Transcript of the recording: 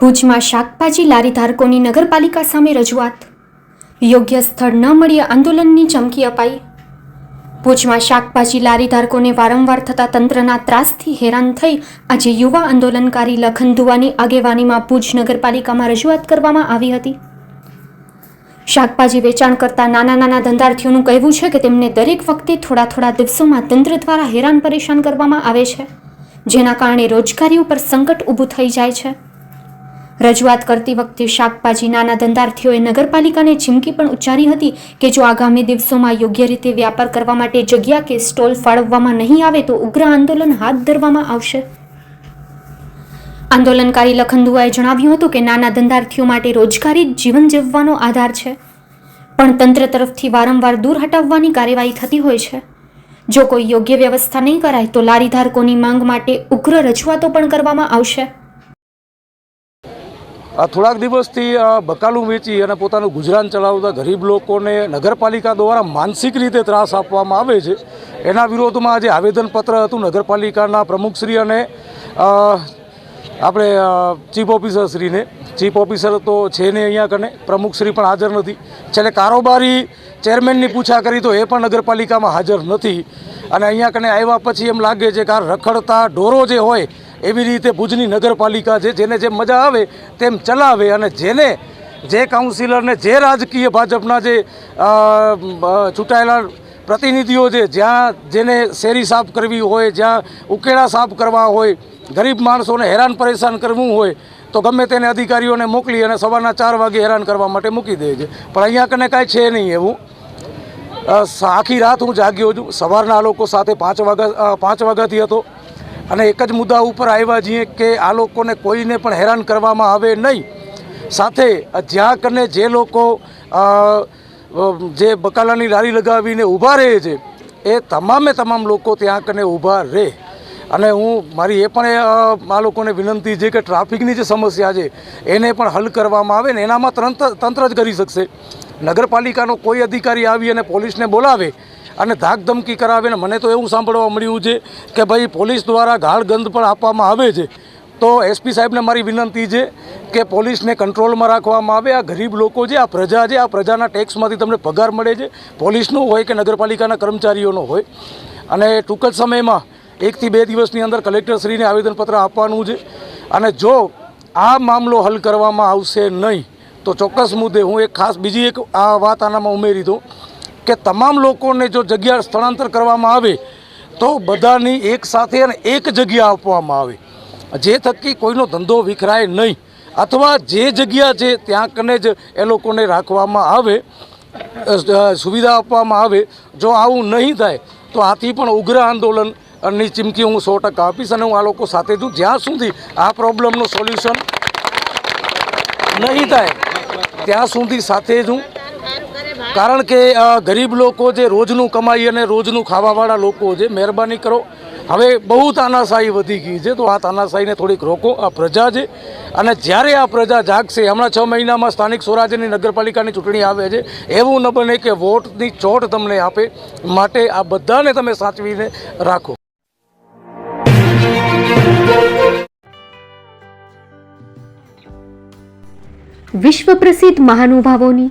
ભુજમાં શાકભાજી લારી ધારકોની નગરપાલિકા સામે રજૂઆત. યોગ્ય સ્થળ ન મળીએ આંદોલનની ચમકી અપાઈ. ભુજમાં શાકભાજી લારી ધારકોને વારંવાર થતા તંત્રના ત્રાસથી હેરાન થઈ આજે યુવા આંદોલનકારી લખન દુવાની આગેવાનીમાં ભુજ નગરપાલિકામાં રજૂઆત કરવામાં આવી હતી. શાકભાજી વેચાણ કરતા નાના નાના ધંધાર્થીઓનું કહેવું છે કે તેમને દરેક વખતે થોડા થોડા દિવસોમાં તંત્ર દ્વારા હેરાન પરેશાન કરવામાં આવે છે, જેના કારણે રોજગારી ઉપર સંકટ ઊભું થઈ જાય છે. રજૂઆત કરતી વખતે શાકભાજી નાના ધંધાર્થીઓએ નગરપાલિકાને ચીમકી પણ ઉચ્ચારી હતી કે જો આગામી દિવસોમાં યોગ્ય રીતે વ્યાપાર કરવા માટે જગ્યા કે સ્ટોલ ફાળવવામાં નહીં આવે તો ઉગ્ર આંદોલન હાથ ધરવામાં આવશે. આંદોલનકારી લખનદુઆએ જણાવ્યું હતું કે નાના ધંધાર્થીઓ માટે રોજગારી જીવન જીવવાનો આધાર છે. પણ તંત્ર તરફથી વારંવાર દૂર હટાવવાની કાર્યવાહી થતી હોય છે. જો કોઈ યોગ્ય વ્યવસ્થા નહીં કરાય તો લારીધારકોની માંગ માટે ઉગ્ર રજૂઆતો પણ કરવામાં આવશે. થોડાક દિવસથી બકાલું વેચી અને પોતાનું ગુજરાન ચલાવતા ગરીબ લોકોને નગરપાલિકા દ્વારા માનસિક રીતે ત્રાસ આપવામાં આવે છે. એના વિરોધમાં આજે આવેદનપત્ર હતું નગરપાલિકાના પ્રમુખશ્રી અને આપણે ચીફ ઓફિસરશ્રીને. ચીફ ઓફિસર તો છે ને અહીંયા કને, પ્રમુખશ્રી પણ હાજર નથી. છેલ્લે કારોબારી ચેરમેનની પૂછા કરી તો એ પણ નગરપાલિકામાં હાજર નથી. અને અહીંયા કને આવ્યા પછી એમ લાગે છે કે આ રખડતા ઢોરો જે હોય એવી રીતે ભુજની નગરપાલિકા છે, જેને જેમ મજા આવે તેમ ચલાવે અને જેને જે કાઉન્સિલરને જે રાજકીય ભાજપના જે ચૂંટાયેલા પ્રતિનિધિઓ છે, જ્યાં જેને શેરી સાફ કરવી હોય, જ્યાં ઉકેળા સાફ કરવા હોય, ગરીબ માણસોને હેરાન પરેશાન કરવું હોય, તો ગમે તેને અધિકારીઓને મોકલી અને સવારના ચાર વાગે હેરાન કરવા માટે મૂકી દે છે. પણ અહીંયા કને કાંઈ છે નહીં એવું. આખી રાત હું જાગ્યો છું. સવારના લોકો સાથે પાંચ વાગ્યા પાંચ વાગ્યાથી હતો. અને એક જ મુદ્દા ઉપર આવ્યા છીએ કે આ લોકોને કોઈને પણ હેરાન કરવામાં આવે નહીં. સાથે જ્યાં કને જે લોકો જે બકાલાની લારી લગાવીને ઊભા રહે છે, એ તમામે તમામ લોકો ત્યાં કને ઊભા રહે. અને હું મારી એ પણ આ લોકોને વિનંતી છે કે ટ્રાફિકની જે સમસ્યા છે, એને પણ હલ કરવામાં આવે ને એનામાં તંત્ર જ કરી શકશે. નગરપાલિકાનો કોઈ અધિકારી આવી અને પોલીસને બોલાવે અને ધાક ધમકી કરાવે ને મને તો એવું સાંભળવા મળ્યું છે કે ભાઈ પોલીસ દ્વારા ગાળ ગંધ પણ આપવામાં આવે છે. તો એસપી સાહેબને મારી વિનંતી છે કે પોલીસને કંટ્રોલમાં રાખવામાં આવે. આ ગરીબ લોકો છે, આ પ્રજા છે, આ પ્રજાના ટેક્સમાંથી તમને પગાર મળે છે. પોલીસનો હોય કે નગરપાલિકાના કર્મચારીઓનો હોય. અને ટૂંક જ સમયમાં એકથી બે દિવસની અંદર કલેક્ટરશ્રીને આવેદનપત્ર આપવાનું છે. અને જો આ મામલો હલ કરવામાં આવશે નહીં, તો ચોક્કસ મુદ્દે હું એક ખાસ બીજી એક આ વાત આનામાં ઉમેરી દઉં. કે તમામ લોકોને જો જગ્યા સ્થળાંતર કરવામાં આવે, તો બધાની એક સાથે અને એક જગ્યા આપવામાં આવે. જે થકી કોઈનો ધંધો વિખરાય નહીં. અથવા જે જગ્યા છે ત્યાં કને જ એ લોકોને રાખવામાં આવે સુવિધા આપવામાં આવે. જો આવું નહીં થાય, તો આથી પણ ઉગ્ર આંદોલનની ચીમકી હું સો ટકા આપીશ અને હું આ લોકો સાથે છું. જ્યાં સુધી આ પ્રોબ્લેમનું સોલ્યુશન નહીં થાય, ત્યાં સુધી સાથે જ હું કારણ કે ગરીબ લોકો જે રોજનું કમાઈ અને રોજનું ખાવાવાળા લોકો છે મહેરબાની કરો, હવે બહુ તાનાશાહી વધી ગઈ છે. તો આ તાનાશાહીને થોડીક રોકો, આ પ્રજા છે. અને જ્યારે આ પ્રજા જાગશે, હમણાં છ મહિનામાં સ્થાનિક સ્વરાજ્યની નગરપાલિકાની ચૂંટણી આવે છે, એવું ન બને કે વોટની ચોટ તમને આપે. માટે આ બધાને તમે સાચવીને રાખો. વિશ્વ પ્રસિદ્ધ મહાનુભાવોની